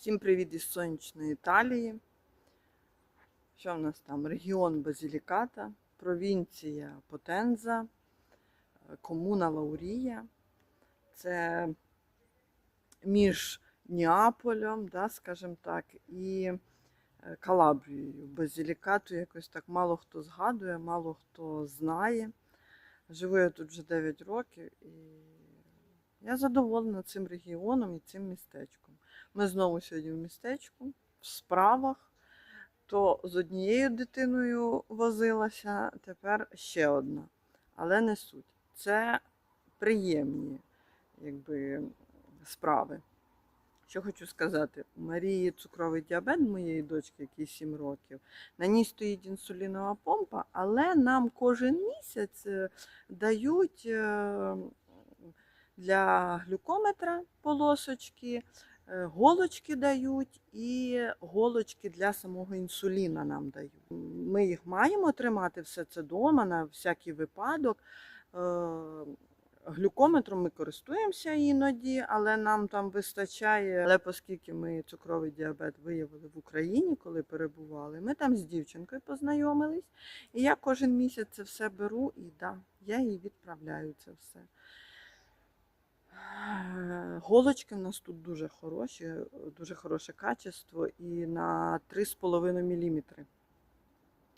Всім привіт із сонячної Італії. Що в нас там? Регіон Базіліката, провінція Потенза, комуна Лаурія. Це між Неаполем, да, скажімо так, і е, Калабрією. Базілікату якось так мало хто згадує, мало хто знає. Живу я тут вже 9 років і я задоволена цим регіоном і цим містечком. Ми знову сьогодні в містечку, в справах. То з однією дитиною возилася, тепер ще одна. Але не суть. Це приємні якби, справи. Що хочу сказати, у Марії цукровий діабет моєї дочки, якій 7 років, на ній стоїть інсулінова помпа, але нам кожен місяць е, дають е, для глюкометра полосочки, е, голочки дають і голочки для самого інсуліна нам дають. Ми їх маємо тримати все це вдома на всякий випадок. Е, Глюкометром ми користуємося іноді, але нам там вистачає. Але оскільки ми цукровий діабет виявили в Україні, коли перебували, ми там з дівчинкою познайомились. І я кожен місяць це все беру і да, я їй відправляю це все. Голочки в нас тут дуже хороші, дуже хороше качество і на 3,5 мм.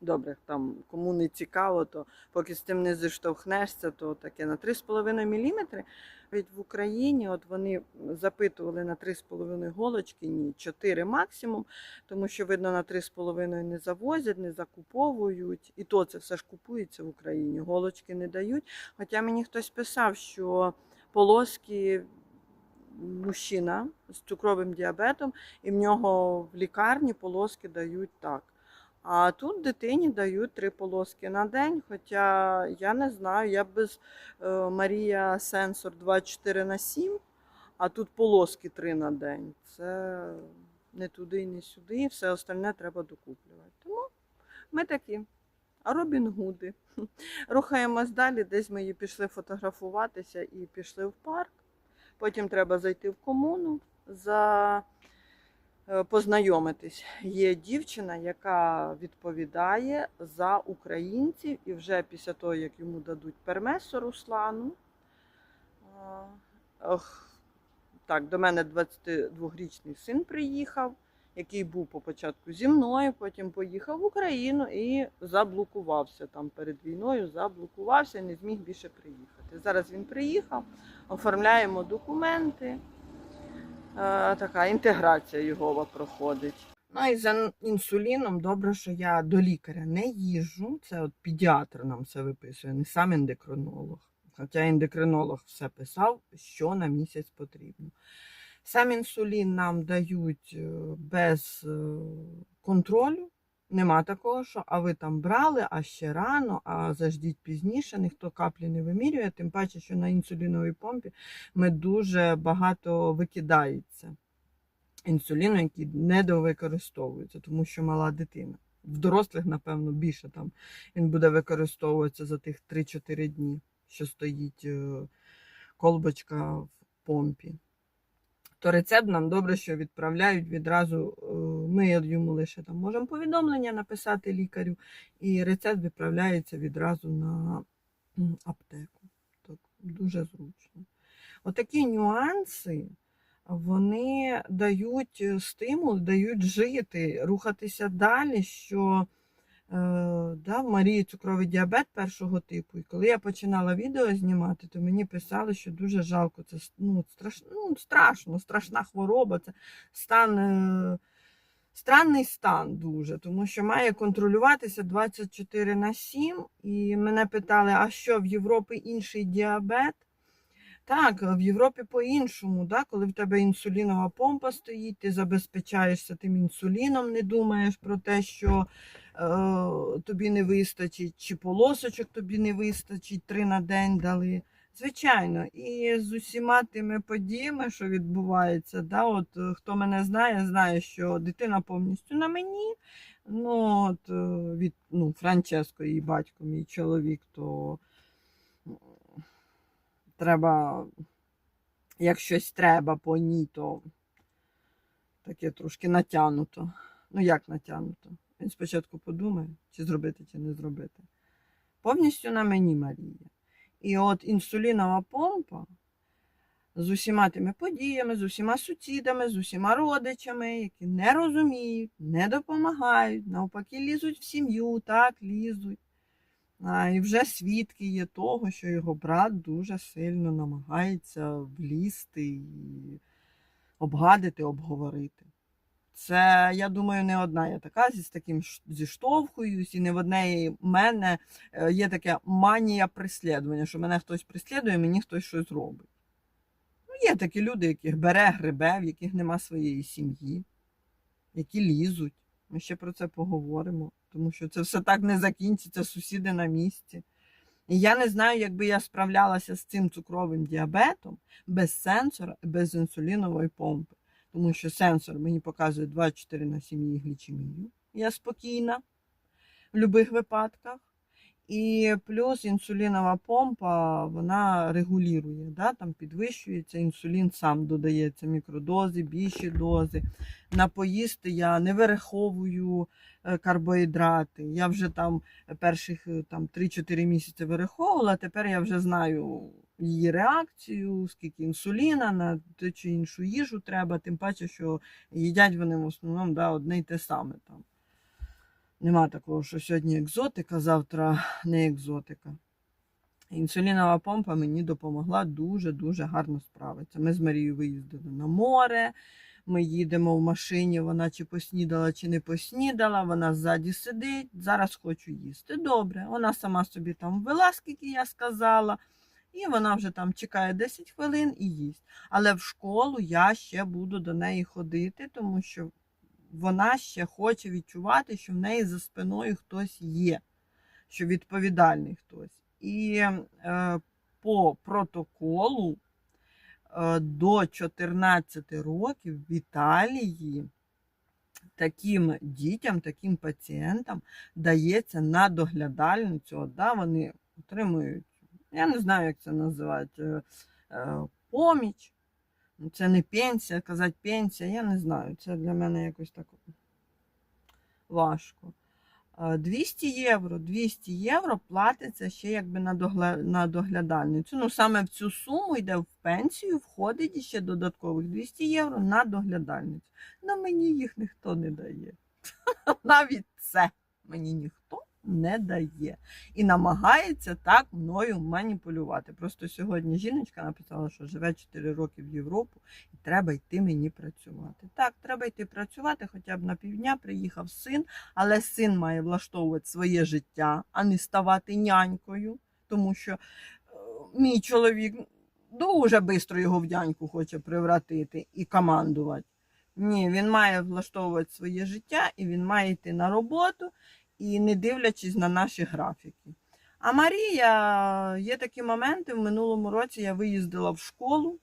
Добре, там кому не цікаво, то поки з тим не зіштовхнешся, то таке на 3,5 мм. Від в Україні от вони запитували на 3,5 голочки, ні, 4 максимум, тому що, видно, на 3,5 не завозять, не закуповують. І то це все ж купується в Україні. Голочки не дають. Хоча мені хтось писав, що полоски мужчина з цукровим діабетом, і в нього в лікарні полоски дають так. А тут дитині дають три полоски на день. Хоча я не знаю, я без е, Марія сенсор 24 на 7, а тут полоски 3 на день. Це не туди і не сюди, все остальне треба докуплювати. Тому ми такі. А Робін Гуди. Рухаємось далі, десь ми її пішли фотографуватися і пішли в парк. Потім треба зайти в комуну за е, познайомитись. Є дівчина, яка відповідає за українців, і вже після того, як йому дадуть пермесо Руслану. ох, Так, до мене 22-річний син приїхав, який був по початку зі мною, потім поїхав в Україну і заблокувався там перед війною, заблокувався не зміг більше приїхати. Зараз він приїхав, оформляємо документи. Е, така інтеграція його проходить. Ну і за інсуліном добре, що я до лікаря не їжджу. Це от педіатр нам все виписує, не сам ендокринолог. Хоча ендокринолог все писав, що на місяць потрібно. Сам інсулін нам дають е, без е, контролю. Нема такого, що а ви там брали, а ще рано, а заждіть пізніше, ніхто каплі не вимірює, тим паче, що на інсуліновій помпі ми дуже багато викидається інсуліну, який недовикористовується, тому що мала дитина. В дорослих, напевно, більше там він буде використовуватися за тих 3-4 дні, що стоїть е, колбочка в помпі. То рецепт нам добре, що відправляють відразу. е, Ми йому лише там можемо повідомлення написати лікарю, і рецепт відправляється відразу на аптеку. Так, дуже зручно. Отакі нюанси вони дають е, стимул, дають жити, рухатися далі. що да, в Марії цукровий діабет першого типу. І коли я починала відео знімати, то мені писали, що дуже жалко. Це ну, страшно, ну, страшно, страшна хвороба. Це стан. Е, Странний стан дуже, тому що має контролюватися 24 на 7. І мене питали, а що в Європі інший діабет? Так, в Європі по-іншому, да? коли в тебе інсулінова помпа стоїть, ти забезпечаєшся тим інсуліном, не думаєш про те, що е, тобі не вистачить, чи полосочок тобі не вистачить, три на день дали. Звичайно, і з усіма тими подіями, що відбувається, да, от е, хто мене знає, знає, що дитина повністю на мені. Ну, от е, від ну, Франческо, її батько, мій чоловік, то треба, як щось треба по ній, то таке трошки натягнуто. Ну як натягнуто? Він спочатку подумає, чи зробити, чи не зробити. Повністю на мені Марія. І от інсулінова помпа з усіма тими подіями, з усіма сусідами, з усіма родичами, які не розуміють, не допомагають, навпаки, лізуть в сім'ю, так, лізуть. А, і вже свідки є того, що його брат дуже сильно намагається влізти і обгадити, обговорити. Це, я думаю, не одна я така зі з таким зіштовхуюсь, і не в однеї мене е, є таке манія преслідування, що мене хтось преслідує, мені хтось щось робить. Ну, є такі люди, яких бере, грибе, в яких нема своєї сім'ї, які лізуть. Ми ще про це поговоримо, тому що це все так не закінчиться, сусіди на місці. І я не знаю, якби я справлялася з цим цукровим діабетом без сенсора і без інсулінової помпи. Тому що сенсор мені показує 24 на 7 глічемію. Я спокійна в будь-яких випадках. І плюс інсулінова помпа, вона регулює, да? там підвищується, інсулін сам додається мікродози, більші дози. На поїсти я не вираховую е, карбоїдрати. Я вже там перших е, там, 3-4 місяці вираховувала, тепер я вже знаю її реакцію, скільки інсуліна на ту чи іншу їжу треба, тим паче, що їдять вони в основному да, одне й те саме там. Нема такого, що сьогодні екзотика, завтра не екзотика. Інсулінова помпа мені допомогла дуже-дуже гарно справитися. Ми з Марією виїздили на море, ми їдемо в машині, вона чи поснідала, чи не поснідала, вона ззаді сидить, зараз хочу їсти. Добре, вона сама собі там ввела, скільки я сказала, і вона вже там чекає 10 хвилин і їсть. Але в школу я ще буду до неї ходити, тому що вона ще хоче відчувати, що в неї за спиною хтось є, що відповідальний хтось. І е, по протоколу е, до 14 років в Італії таким дітям, таким пацієнтам дається на доглядальницю. Да, вони отримують, я не знаю, як це називають, е, е, поміч. Ну, Це не пенсія, казати пенсія, я не знаю. Це для мене якось так важко. Е, 200 євро. 200 євро платиться ще якби на, догля... на доглядальницю. Ну, саме в цю суму йде в пенсію, входить ще додаткових 200 євро на доглядальницю. На мені їх ніхто не дає. Навіть це мені ніхто не дає. І намагається так мною маніпулювати. Просто сьогодні жіночка написала, що живе 4 роки в Європу і треба йти мені працювати. Так, треба йти працювати, хоча б на півдня приїхав син, але син має влаштовувати своє життя, а не ставати нянькою, тому що е, мій чоловік дуже швидко його в няньку хоче превратити і командувати. Ні, він має влаштовувати своє життя і він має йти на роботу і не дивлячись на наші графіки. А Марія, є такі моменти. В минулому році я виїздила в школу,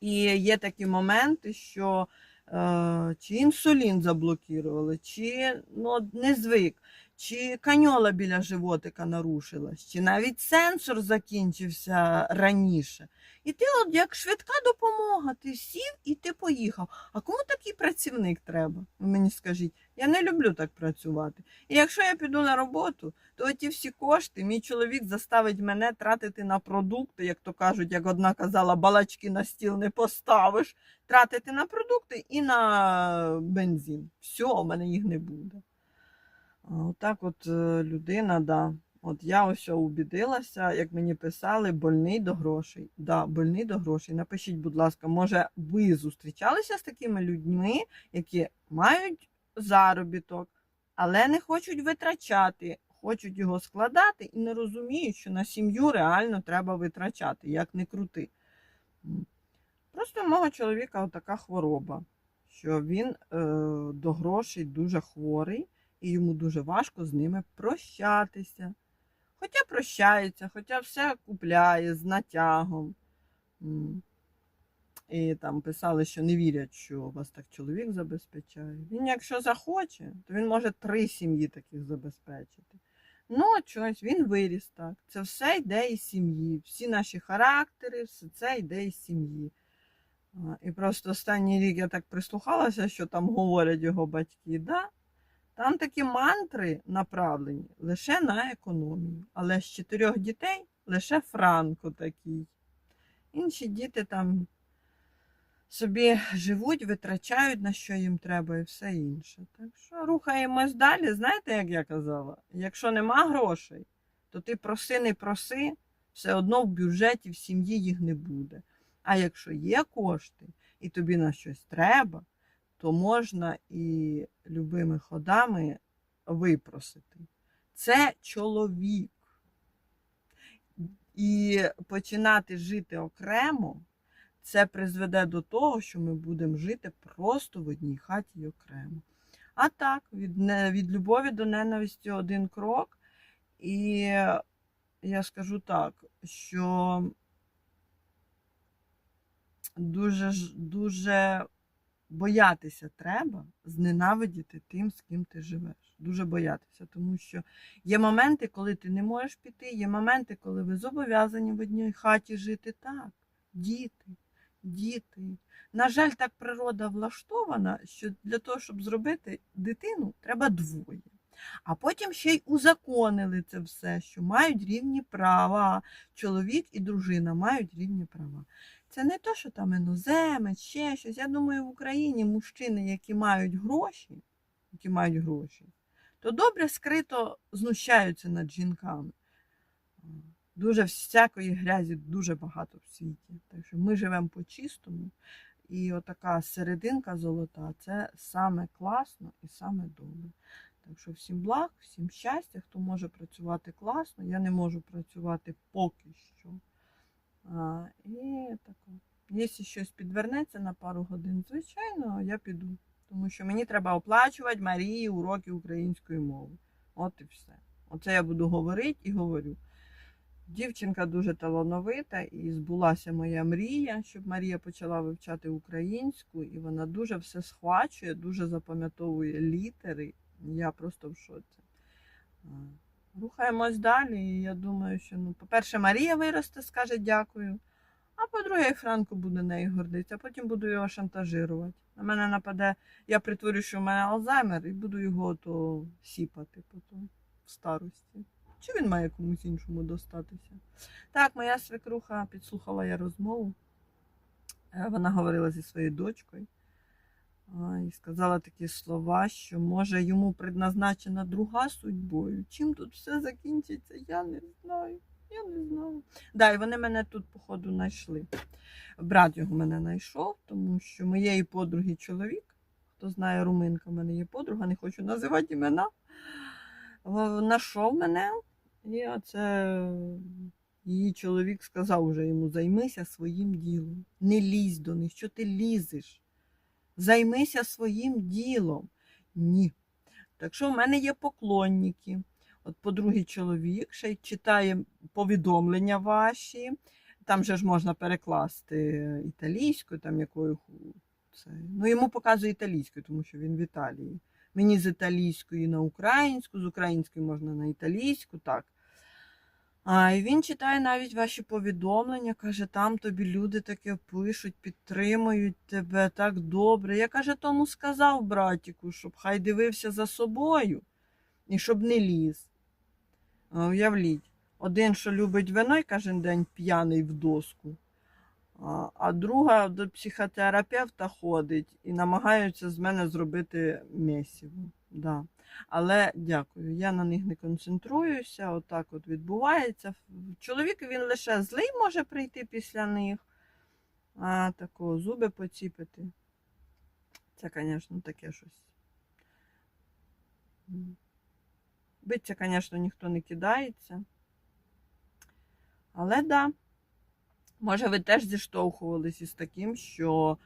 і є такі моменти, що е, чи інсулін заблокували, чи ну, не звик, чи каньола біля животика нарушилась, чи навіть сенсор закінчився раніше. І ти, от як швидка допомога, ти сів і ти поїхав. А кому такий працівник треба? Мені скажіть, я не люблю так працювати. І якщо я піду на роботу, то ті всі кошти мій чоловік заставить мене тратити на продукти, як то кажуть, як одна казала, балачки на стіл не поставиш, тратити на продукти і на бензин. Все, у мене їх не буде. Отак от е, людина, да. От я ось убідилася, як мені писали, больний до грошей. Да, больний до грошей. Напишіть, будь ласка, може, ви зустрічалися з такими людьми, які мають заробіток, але не хочуть витрачати, хочуть його складати і не розуміють, що на сім'ю реально треба витрачати, як не крути. Просто в мого чоловіка така хвороба, що він е, до грошей дуже хворий, і йому дуже важко з ними прощатися. Хоча прощається, хоча все купляє з натягом. І там писали, що не вірять, що вас так чоловік забезпечає. Він, якщо захоче, то він може три сім'ї таких забезпечити. Ну, чогось він виріс так. Це все йде із сім'ї. Всі наші характери, все це йде із сім'ї. І просто останній рік я так прислухалася, що там говорять його батьки. Да? Там такі мантри направлені лише на економію. Але з чотирьох дітей лише Франко такий. Інші діти там собі живуть, витрачають на що їм треба і все інше. Так що рухаємось далі. Знаєте, як я казала? Якщо нема грошей, то ти проси, не проси, все одно в бюджеті в сім'ї їх не буде. А якщо є кошти і тобі на щось треба, то можна і любими ходами випросити. Це чоловік. І починати жити окремо, це призведе до того, що ми будемо жити просто в одній хаті й окремо. А так, від, від любові до ненависті один крок. І я скажу так, що дуже, дуже боятися треба зненавидіти тим, з ким ти живеш. Дуже боятися, тому що є моменти, коли ти не можеш піти, є моменти, коли ви зобов'язані в одній хаті жити так. Діти, діти. На жаль, так природа влаштована, що для того, щоб зробити дитину, треба двоє. А потім ще й узаконили це все, що мають рівні права. Чоловік і дружина мають рівні права. Це не то, що там іноземець, ще щось. Я думаю, в Україні мужчини, які мають гроші, які мають гроші, то добре скрито знущаються над жінками. Дуже всякої грязі дуже багато в світі. Так що ми живемо по-чистому. І отака серединка золота це саме класно і саме добре. Так що всім благ, всім щастя, хто може працювати класно. Я не можу працювати поки що. А, і тако. Якщо щось підвернеться на пару годин, звичайно, я піду. Тому що мені треба оплачувати Марії уроки української мови. От і все. Оце я буду говорити і говорю. Дівчинка дуже талановита і збулася моя мрія, щоб Марія почала вивчати українську, і вона дуже все схвачує, дуже запам'ятовує літери. Я просто в шоці. Рухаємось далі. І я думаю, що ну, по-перше, Марія виросте, скаже дякую. А по-друге, і Франко буде нею гордитися, а потім буду його шантажирувати. На мене нападе, я притворю, що в мене Алзаймер, і буду його то сіпати потім в старості. Чи він має комусь іншому достатися? Так, моя свекруха підслухала я розмову. Е, Вона говорила зі своєю дочкою і сказала такі слова, що може йому предназначена друга судьбою. Чим тут все закінчиться, я не знаю. Я не знаю. Да, і вони мене тут, походу, знайшли. Брат його мене знайшов, тому що моєї подруги чоловік, хто знає руминка, в мене є подруга, не хочу називати імена. Знайшов мене, і оце її чоловік сказав уже йому: займися своїм ділом. Не лізь до них, що ти лізеш? Займися своїм ділом. Ні. Так що в мене є поклонники. От подруги чоловік ще й читає повідомлення ваші. Там же ж можна перекласти італійською, там якою це. Ну, йому показує італійською, тому що він в Італії. Мені з італійської на українську, з української можна на італійську, так. А, і він читає навіть ваші повідомлення, каже, там тобі люди таке пишуть, підтримують тебе так добре. Я каже, тому сказав братіку, щоб хай дивився за собою і щоб не ліз. А, Уявліть, один, що любить вино і кожен день п'яний в доску, а, а друга до психотерапевта ходить і намагаються з мене зробити месіво. Да. Але дякую, я на них не концентруюся, отак от відбувається. Чоловік він лише злий може прийти після них, а такого зуби поціпити. Це, звісно, таке щось. Биться, звісно, ніхто не кидається. Але да, може, ви теж зіштовхувалися із таким, що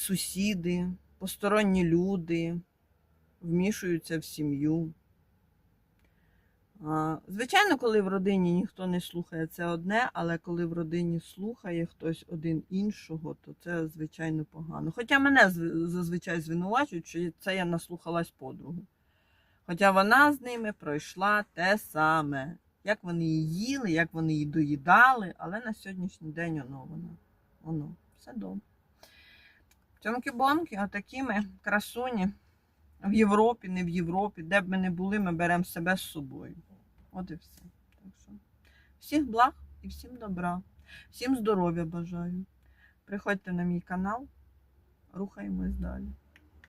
сусіди, посторонні люди вмішуються в сім'ю. Звичайно, коли в родині ніхто не слухає, це одне, але коли в родині слухає хтось один іншого, то це звичайно погано. Хоча мене зазвичай звинувачують, що це я наслухалась подругу. Хоча вона з ними пройшла те саме. як вони її їли, як вони її доїдали, але на сьогоднішній день воно воно. Воно. Все добре. Тьомки-бомки, отакі ми красуні. В Європі, не в Європі, де б ми не були, ми беремо себе з собою. От і все. Так що, всіх благ і всім добра. Всім здоров'я бажаю. Приходьте на мій канал, рухаємось далі.